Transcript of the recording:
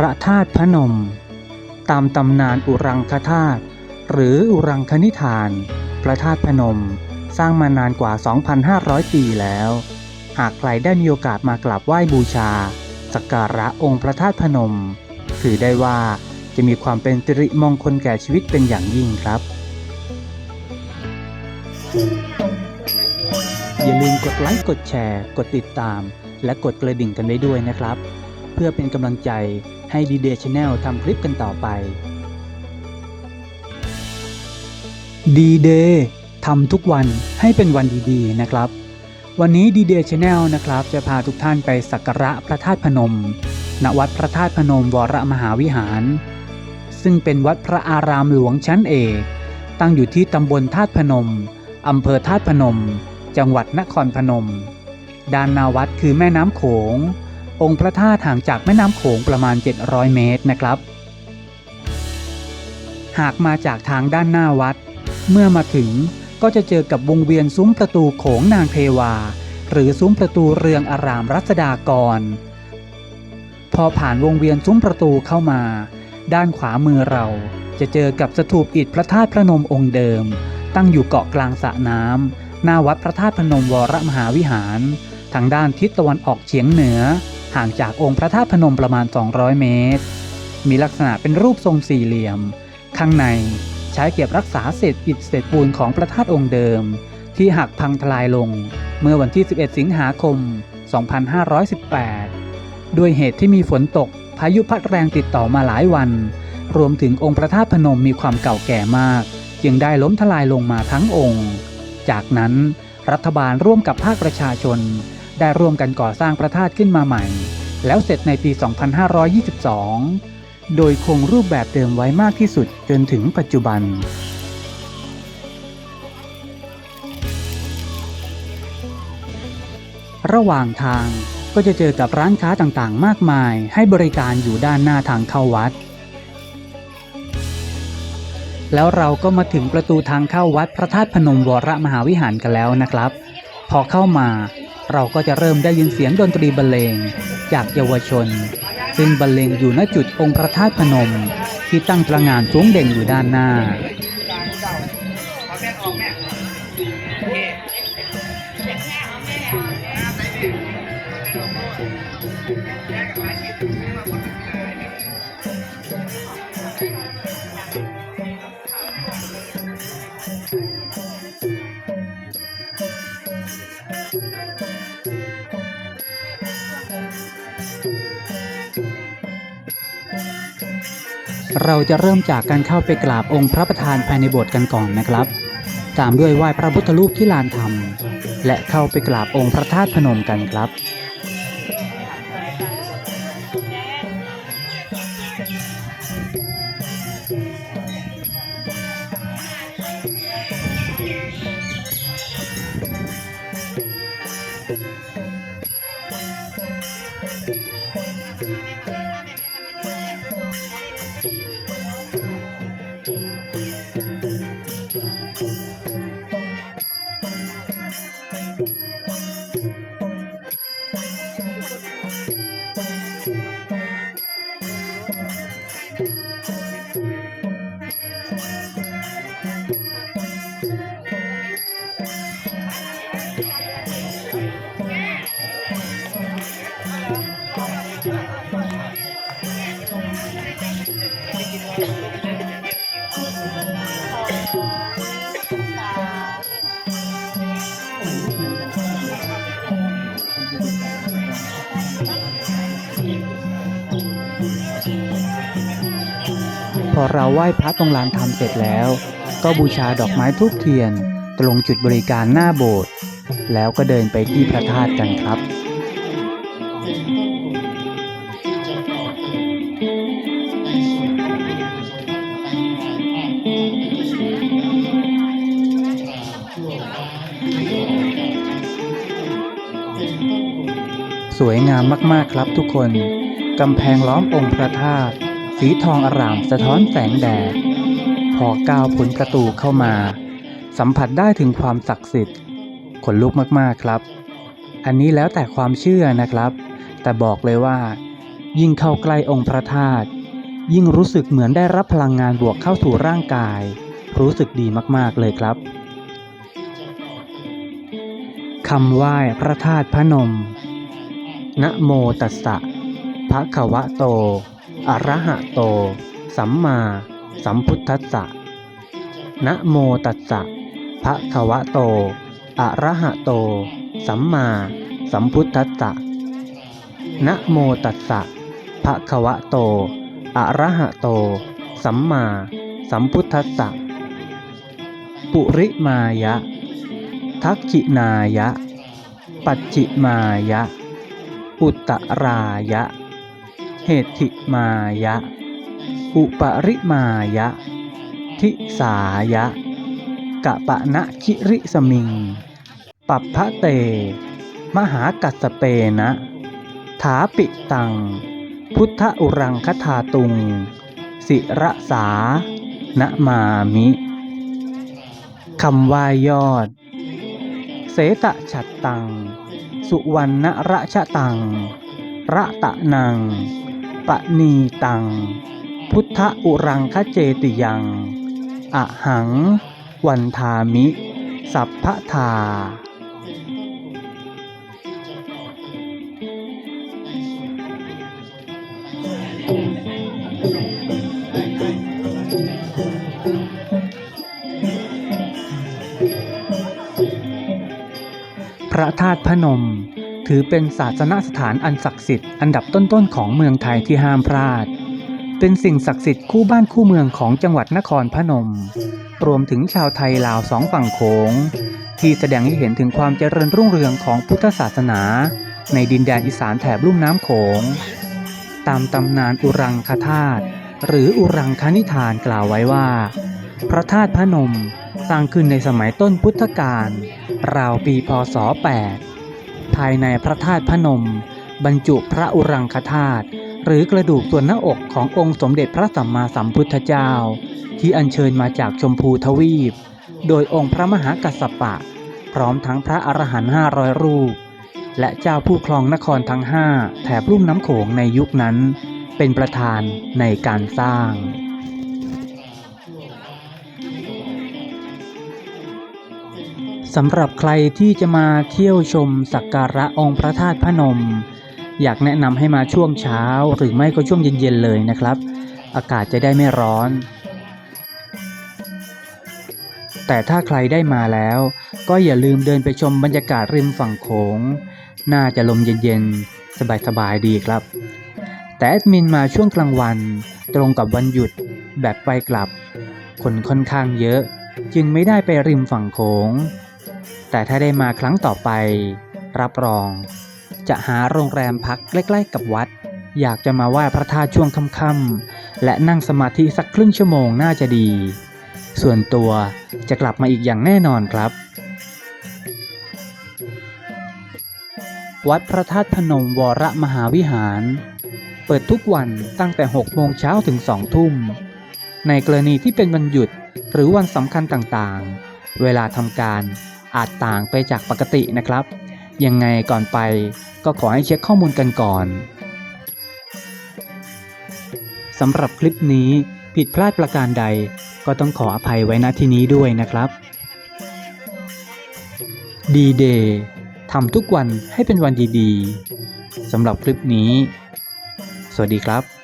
พระธาตุพนม ตามตำนานอุรังคธาตุหรืออุรังคนิทาน พระธาตุพนม สร้างมานานกว่า 2,500 ปีแล้ว หากใครได้มีโอกาสมากราบไหว้บูชา สักการะองค์พระธาตุพนม ถือได้ว่าจะมีความเป็นสิริมงคลแก่ชีวิตเป็นอย่างยิ่งครับ อย่าลืมกดไลค์กดแชร์ กดติดตาม และกดกระดิ่งกันไว้ด้วยนะครับ เพื่อเป็นกำลังใจให้ดีเดย์ชาแนลทำคลิปกันต่อไปดีเดย์ทำทุกวันให้เป็นวันดีๆนะครับ วันนี้ดีเดย์ชาแนลนะครับ จะพาทุกท่านไปสักการะพระธาตุพนม ณวัดพระธาตุพนมวรมหาวิหาร ซึ่งเป็นวัดพระอารามหลวงชั้นเอกตั้งอยู่ที่ตำบลธาตุพนมอำเภอธาตุพนม จังหวัดนครพนม ด้านนาวัดคือแม่น้ำโขง องค์พระธาตุห่างจากแม่น้ำโขงประมาณ 700 เมตรนะครับ หากมาจากทางด้านหน้าวัด เมื่อมาถึงก็จะเจอกับวงเวียนซุ้มประตูโขงนางเทวา หรือซุ้มประตูเรืองอารามรัศดากร พอผ่านวงเวียนซุ้มประตูเข้ามา ด้านขวามือเราจะเจอกับสถูปอิฐพระธาตุพระนมองค์เดิม ตั้งอยู่เกาะกลางสระน้ำหน้าวัดพระธาตุพนมวรมหาวิหาร ทางด้านทิศตะวันออกเฉียงเหนือ ห่างจากองค์พระธาตุพนมประมาณ 200 เมตร มีลักษณะเป็นรูปทรงสี่เหลี่ยม ข้างในใช้เก็บรักษาเศษอิฐเศษปูนของพระธาตุองค์เดิม ที่หักพังทลายลงเมื่อวันที่ 11 สิงหาคม 2518 ด้วยเหตุที่มีฝนตกพายุพัดแรงติดต่อมาหลายวัน รวมถึงองค์พระธาตุพนมมีความเก่าแก่มาก จึงได้ล้มทลายลงมาทั้งองค์ จากนั้นรัฐบาลร่วมกับภาคประชาชน ได้ร่วมกันก่อสร้างพระธาตุขึ้นมาใหม่ แล้วเสร็จในปี 2522 โดยคงรูปแบบเดิมไว้มากที่สุดจนถึงปัจจุบันระหว่างทางก็จะเจอกับร้านค้าต่างๆ มากมายให้บริการอยู่ด้านหน้าทางเข้าวัด แล้วเราก็มาถึงประตูทางเข้าวัดพระธาตุพนมวรมหาวิหารกันแล้วนะครับ พอเข้ามา เราก็จะเริ่มได้ยินเสียงดนตรีบรรเลง จากเยาวชน ซึ่งบรรเลงอยู่ณจุดองค์พระธาตุพนม ที่ตั้งตระงานสูงเด่นอยู่ด้านหน้า เราจะเริ่มจากการเข้าไปกราบองค์พระประธานภายในโบสถ์กันก่อนนะครับ ตามด้วยไหว้พระพุทธรูปที่ลานธรรม และเข้าไปกราบองค์พระธาตุพนมกันครับ พอเราไหว้พระตรงลานธรรมเสร็จแล้ว ก็บูชาดอกไม้ทูบเทียน ตรงจุดบริการหน้าโบสถ์แล้วก็เดินไปที่พระธาตุกันครับสวยงามมาก ๆ ครับทุกคน กำแพงล้อมองค์พระธาตุสีทองอร่ามสะท้อนแสงแดด พอก้าวพ้นประตูเข้ามา สัมผัสได้ถึงความศักดิ์สิทธิ์ขนลุกมากๆครับ อันนี้แล้วแต่ความเชื่อนะครับ แต่บอกเลยว่า ยิ่งเข้าใกล้องค์พระธาตุยิ่งรู้สึกเหมือนได้รับพลังงานบวกเข้าสู่ร่างกาย รู้สึกดีมากๆเลยครับคำไหว้พระธาตุพระนม นะโมตัสสะะควะโต อะระหะโต สัมมาสัมพุทธัสสะ นะโมตัสสะภะคะวะโต อะระหะโต สัมมาสัมพุทธัสสะ นะโมตัสสะภะคะวะโต อะระหะโต สัมมาสัมพุทธัสสะ ปุริมายะ ทักขินายะ ปัจจิมายะ อุตตรายะ เหติมายะ อุปริมายะ ทิสายะกะปะนะคิริสมิง ปัปพะเต มหากัสสเปนะ ถาปิตัง พุทธอุรังคธาตุง สิระสานะมามิคำว่ายอด เสตะฉัตตัง สุวรรณระชะตัง ระตะนัง ปะนีตัง พุทธอุรังคเจติยังอะหัง วันทามิ สัพพทาพระธาตุพนม ถือเป็นศาสนสถานอันศักดิ์สิทธิ์อันดับต้นๆของเมืองไทยที่ห้ามพลาด เป็นสิ่งศักดิ์สิทธิ์คู่บ้านคู่เมืองของจังหวัดนครพนม รวมถึงชาวไทยลาวสองฝั่งโขง ที่แสดงให้เห็นถึงความเจริญรุ่งเรืองของพุทธศาสนา ในดินแดนอีสานแถบลุ่มน้ำโขง ตามตำนานอุรังคธาตุหรืออุรังคณิธานกล่าวไว้ว่า พระธาตุพนมสร้างขึ้นในสมัยต้นพุทธกาลราวปีพศ 8 ภายในพระธาตุพนม บรรจุพระอุรังคธาตุหรือกระดูกส่วนหน้าอกขององค์สมเด็จพระสัมมาสัมพุทธเจ้า ที่อัญเชิญมาจากชมพูทวีป โดยองค์พระมหากัสสปะ พร้อมทั้งพระอรหันต์500รูป และเจ้าผู้ครองนครทั้ง5แถบลุ่มน้ำโขงในยุคนั้น เป็นประธานในการสร้าง สำหรับใครที่จะมาเที่ยวชมสักการะองค์พระธาตุพนม อยากแนะนำให้มาช่วงเช้าหรือไม่ก็ช่วงเย็นๆเลยนะครับ อากาศจะได้ไม่ร้อน แต่ถ้าใครได้มาแล้ว ก็อย่าลืมเดินไปชมบรรยากาศริมฝั่งโขง น่าจะลมเย็นๆ สบายๆดีครับ แต่แอดมินมาช่วงกลางวัน ตรงกับวันหยุดแบบไปกลับ คนค่อนข้างเยอะ จึงไม่ได้ไปริมฝั่งโขง แต่ถ้าได้มาครั้งต่อไป รับรอง จะหาโรงแรมพักใกล้ๆกับวัด อยากจะมาไหว้พระธาตุช่วงค่ำๆและนั่งสมาธิสักครึ่งชั่วโมงน่าจะดี ส่วนตัวจะกลับมาอีกอย่างแน่นอนครับ วัดพระธาตุพนมวรมหาวิหาร เปิดทุกวันตั้งแต่ 6 โมงเช้าถึง 2 ทุ่ม ในกรณีที่เป็นวันหยุดหรือวันสำคัญต่างๆ เวลาทำการ อาจต่างไปจากปกตินะครับ ยังไงก่อนไปก็ขอให้เช็คข้อมูลกันก่อนสำหรับคลิปนี้ผิดพลาดประการใดก็ต้องขออภัยไว้ณที่นี้ด้วยนะครับดีเดย์ทำทุกวันให้เป็นวันดีๆสำหรับคลิปนี้ สวัสดีครับ